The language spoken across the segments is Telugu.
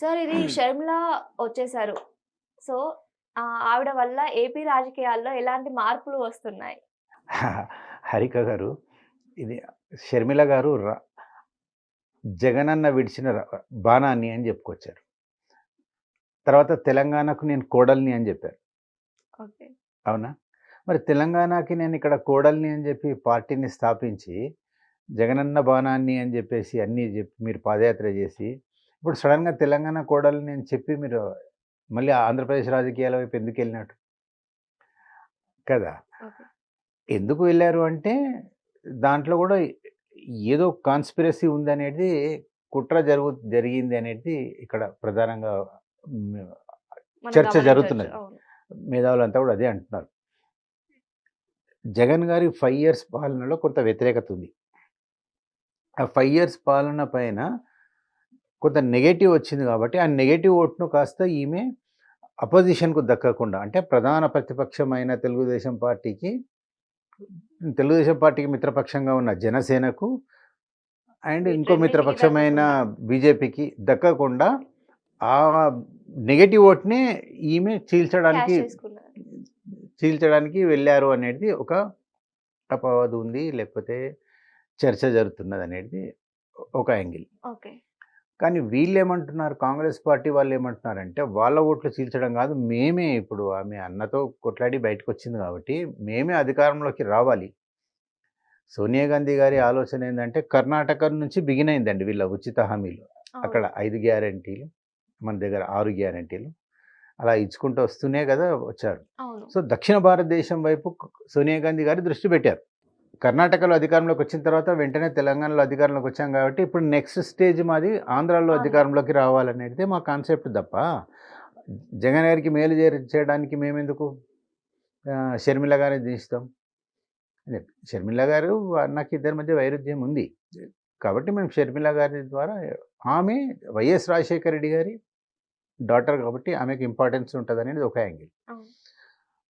సార్ ఇది షర్మిల వచ్చేసారు. సో ఆవిడ వల్ల ఏపీ రాజకీయాల్లో ఎలాంటి మార్పులు వస్తున్నాయి? హరిక గారు ఇది షర్మిల గారు జగనన్న విడిచిన బాణాన్ని అని చెప్పుకొచ్చారు. తర్వాత తెలంగాణకు నేను కోడల్ని అని చెప్పారు. ఓకే. అవునా? మరి తెలంగాణకి నేను ఇక్కడ కోడల్ని అని చెప్పి పార్టీని స్థాపించి జగనన్న బాణాన్ని అని చెప్పేసి అన్నీ చెప్పి మీరు పాదయాత్ర చేసి ఇప్పుడు సడన్గా తెలంగాణ కోడల్ని అని చెప్పి మీరు మళ్ళీ ఆంధ్రప్రదేశ్ రాజకీయాల వైపు ఎందుకు వెళ్ళినట్టు? కదా! ఎందుకు వెళ్ళారు అంటే దాంట్లో కూడా ఏదో కాన్స్పిరసీ ఉందనేది కుట్ర జరుగు జరిగింది అనేది ఇక్కడ ప్రధానంగా చర్చ. జరుగుతున్నది. మేధావులంతా కూడా అదే అంటున్నారు. జగన్ గారి ఫైవ్ ఇయర్స్ పాలనలో కొంత వ్యతిరేకత ఉంది. ఆ ఫైవ్ ఇయర్స్ పాలన పైన కొంత నెగటివ్ వచ్చింది కాబట్టి ఆ నెగటివ్ ఓట్ను కాస్త ఈమె అపోజిషన్కు దక్కకుండా అంటే ప్రధాన ప్రతిపక్షమైన తెలుగుదేశం పార్టీకి తెలుగుదేశం పార్టీకి మిత్రపక్షంగా ఉన్న జనసేనకు అండ్ ఇంకో మిత్రపక్షమైన. బీజేపీకి దక్కకుండా ఆ నెగటివ్ ఓట్నే ఈమె చీల్చడానికి. చీల్చడానికి వెళ్ళారు అనేది ఒక అపవాదు ఉంది లేకపోతే చర్చ జరుగుతున్నది అనేది ఒక యాంగిల్ ఓకే కానీ వీళ్ళు ఏమంటున్నారు కాంగ్రెస్ పార్టీ వాళ్ళు ఏమంటున్నారంటే వాళ్ళ ఓట్లు చీల్చడం కాదు మేమే ఇప్పుడు ఆమె అన్నతో కొట్లాడి బయటకు వచ్చింది కాబట్టి మేమే అధికారంలోకి రావాలి. సోనియా గాంధీ గారి ఆలోచన ఏంటంటే కర్ణాటక నుంచి బిగిన్ అయిందండి వీళ్ళ ఉచిత హామీలు. అక్కడ ఐదు గ్యారంటీలు మన దగ్గర ఆరు గ్యారంటీలు అలా ఇచ్చుకుంటూ వస్తూనే కదా వచ్చారు. సో దక్షిణ భారతదేశం వైపు సోనియా గాంధీ గారు దృష్టి పెట్టారు. కర్ణాటకలో అధికారంలోకి వచ్చిన తర్వాత వెంటనే తెలంగాణలో అధికారంలోకి వచ్చాం కాబట్టి ఇప్పుడు నెక్స్ట్ స్టేజ్ మాది ఆంధ్రాలో ఆంధ్ర. అధికారంలోకి రావాలనేది మా కాన్సెప్ట్ తప్ప. జగన్ గారికి మేలు చేయ- చేయడానికి మేమెందుకు? షర్మిల గారిని దించుతాం అదే షర్మిల గారు నాకు ఇద్దరి మధ్య వైరుధ్యం ఉంది. కాబట్టి మేము షర్మిల గారి ద్వారా ఆమె వైఎస్ రాజశేఖర రెడ్డి గారి డాటర్ కాబట్టి ఆమెకు ఇంపార్టెన్స్ ఉంటుంది అనేది ఒక యాంగిల్.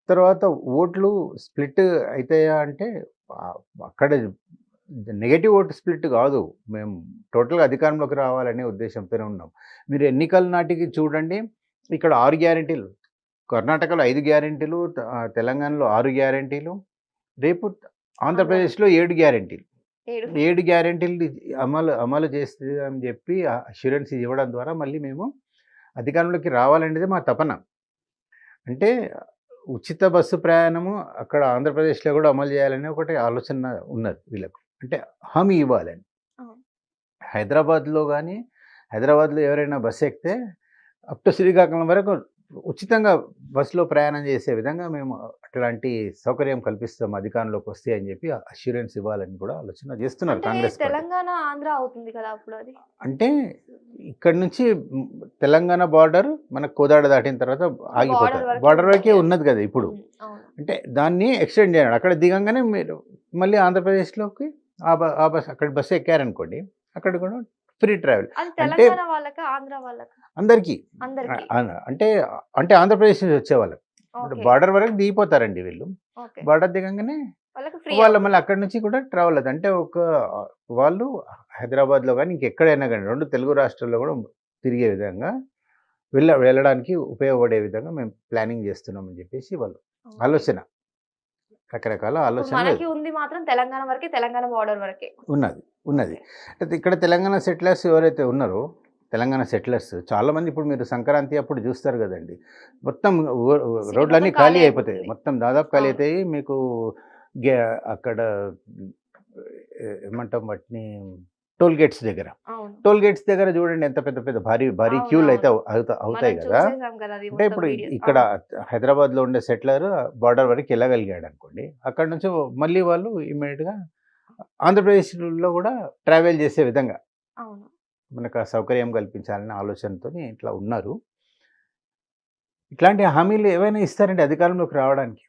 తర్వాత ఓట్లు స్ప్లిట్ అవుతాయా అంటే అక్కడ నెగటివ్ ఓటు స్ప్లిట్ కాదు. మేము టోటల్గా అధికారంలోకి రావాలనే ఉద్దేశంతోనే ఉన్నాం. మీరు ఎన్నికల నాటికి చూడండి ఇక్కడ ఆరు గ్యారెంటీలు. కర్ణాటకలో ఐదు గ్యారెంటీలు తెలంగాణలో ఆరు గ్యారెంటీలు రేపు ఆంధ్రప్రదేశ్లో ఏడు గ్యారెంటీలు. ఏడు. ఏడు గ్యారెంటీలు అమలు అమలు చేస్తుంది అని చెప్పి అష్యూరెన్స్ ఇవ్వడం ద్వారా మళ్ళీ మేము అధికారంలోకి రావాలనేది మా తపన. అంటే ఉచిత బస్సు ప్రయాణము అక్కడ ఆంధ్రప్రదేశ్లో కూడా అమలు చేయాలనే ఒకటి ఆలోచన ఉన్నది వీళ్ళకు అంటే హామీ ఇవ్వాలని. హైదరాబాద్లో కానీ హైదరాబాద్లో ఎవరైనా బస్సు ఎక్కితే అప్ టు శ్రీకాకుళం వరకు ఉచితంగా బస్సులో ప్రయాణం చేసే విధంగా మేము అట్లాంటి సౌకర్యం కల్పిస్తాం అధికారంలోకి వస్తే అని చెప్పి అష్యూరెన్స్ ఇవ్వాలని కూడా ఆలోచన చేస్తున్నారు కాంగ్రెస్. తెలంగాణ ఆంధ్ర అవుతుంది కదా అప్పుడు అది? అంటే ఇక్కడ నుంచి తెలంగాణ బార్డర్ మనకు కోదాడ దాటిన తర్వాత ఆగిపోతారు. బార్డర్ వరకే. ఉన్నది కదా ఇప్పుడు. అంటే దాన్ని ఎక్స్టెండ్ చేయండి అక్కడ దిగంగానే మీరు మళ్ళీ ఆంధ్రప్రదేశ్లోకి ఆ బస్ అక్కడ బస్సు ఎక్కారనుకోండి అక్కడ కూడా ఫ్రీ ట్రావెల్. అది అంటే- వాళ్ళక వాళ్ళక? అందరికీ. అంటే అంటే ఆంధ్రప్రదేశ్ నుంచి వచ్చేవాళ్ళు. ఓకే. బార్డర్ వరకు దిగిపోతారండి వీళ్ళు. బార్డర్ దిగంగానే వాళ్ళకి వాళ్ళు మళ్ళీ అక్కడి నుంచి కూడా ట్రావెల్ అవుతుంది. అంటే ఒక వాళ్ళు హైదరాబాద్లో కానీ ఇంకెక్కడైనా కానీ రెండు తెలుగు రాష్ట్రాల్లో కూడా తిరిగే విధంగా వెళ్ళ వెళ్ళడానికి ఉపయోగపడే విధంగా మేము ప్లానింగ్ చేస్తున్నామని చెప్పేసి వాళ్ళు ఆలోచన. రకరకాల ఆలోచన ఉంది మాత్రం తెలంగాణ వరకే తెలంగాణ బార్డర్ వరకే. ఉన్నది ఉన్నది. అయితే ఇక్కడ తెలంగాణ సెటిలర్స్ ఎవరైతే ఉన్నారో తెలంగాణ సెటిలర్స్ చాలా మంది ఇప్పుడు మీరు సంక్రాంతి అప్పుడు చూస్తారు కదండి. మొత్తం రోడ్లన్నీ ఖాళీ అయిపోతాయి. మొత్తం దాదాపు ఖాళీ. అవుతాయి మీకు గే- అక్కడ ఏమంటాం వాటిని? టోల్ గేట్స్ దగ్గర. టోల్ గేట్స్ దగ్గర చూడండి ఎంత పెద్ద పెద్ద భారీ భారీ క్యూలు అయితే అవుతాయి కదా. అంటే ఇప్పుడు. ఇక్కడ అవును. హైదరాబాద్లో ఉండే సెటిలర్ బార్డర్ వరకు వెళ్ళగలిగాడు అనుకోండి. అక్కడ నుంచి మళ్ళీ వాళ్ళు ఇమ్మీడియట్గా ఆంధ్రప్రదేశ్లో కూడా ట్రావెల్ చేసే విధంగా మనకు సౌకర్యం కల్పించాలనే ఆలోచనతో ఇట్లా ఉన్నారు. ఇట్లాంటి హామీలు ఏవైనా ఇస్తారండి అధికారంలోకి రావడానికి?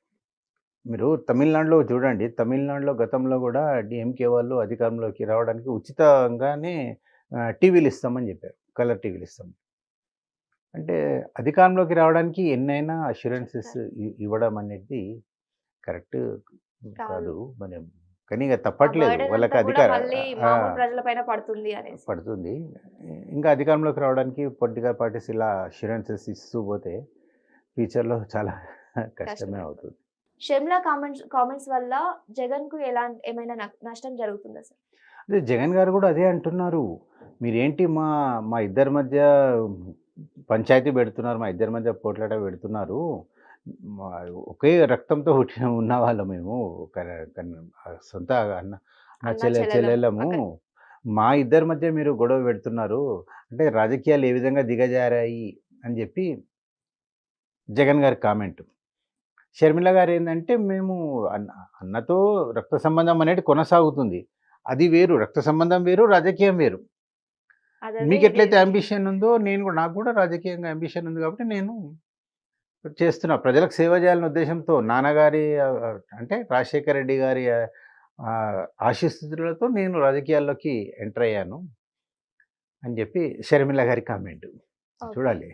మీరు తమిళనాడులో చూడండి. తమిళనాడులో గతంలో కూడా డిఎంకే వాళ్ళు అధికారంలోకి రావడానికి ఉచితంగానే టీవీలు ఇస్తామని చెప్పారు. కలర్ టీవీలు ఇస్తాం అంటే అధికారంలోకి రావడానికి ఎన్నైనా అష్యూరెన్సెస్ ఇవ్వడం అనేది కరెక్ట్ కాదు. మన కానీ ఇక తప్పట్లేదు. వాళ్ళకి అధికారం పడుతుంది ఇంకా అధికారంలోకి రావడానికి పొలిటికల్ పార్టీస్ ఇలా అష్యూరెన్సెస్ ఇస్తూ పోతే ఫ్యూచర్లో చాలా కష్టమే. అవుతుంది. షెమ్లా కామెంట్స్ కామెంట్స్ వల్ల జగన్కు ఎలాంటి ఏమైనా నష్టం జరుగుతుందా సార్? అదే జగన్ గారు కూడా అదే అంటున్నారు. మీరేంటి మా మా ఇద్దరి మధ్య పంచాయతీ పెడుతున్నారు మా ఇద్దరి మధ్య పోట్లాట పెడుతున్నారు. ఒకే రక్తంతో పుట్టిన ఉన్న వాళ్ళం మేము సొంత అన్న అన్న చెల్లె అక్కడ. మా ఇద్దరి మధ్య మీరు గొడవ పెడుతున్నారు. అంటే రాజకీయాలు ఏ విధంగా దిగజారాయి అని చెప్పి జగన్ గారి కామెంట్. షర్మిల గారు ఏంటంటే మేము అన్న అన్నతో రక్త సంబంధం అనేది కొనసాగుతుంది. అది వేరు రక్త సంబంధం వేరు రాజకీయం వేరు. మీకు ఎట్లయితే అంబిషన్ ఉందో నేను కూడా నాకు కూడా రాజకీయంగా అంబిషన్ ఉంది కాబట్టి నేను చేస్తున్నా. ప్రజలకు సేవ చేయాలనే ఉద్దేశంతో నాన్నగారి అంటే రాజశేఖర రెడ్డి గారి ఆ, ఆశీస్సులతో నేను రాజకీయాల్లోకి ఎంటర్ అయ్యాను అని చెప్పి షర్మిల గారి కామెంట్. చూడాలి.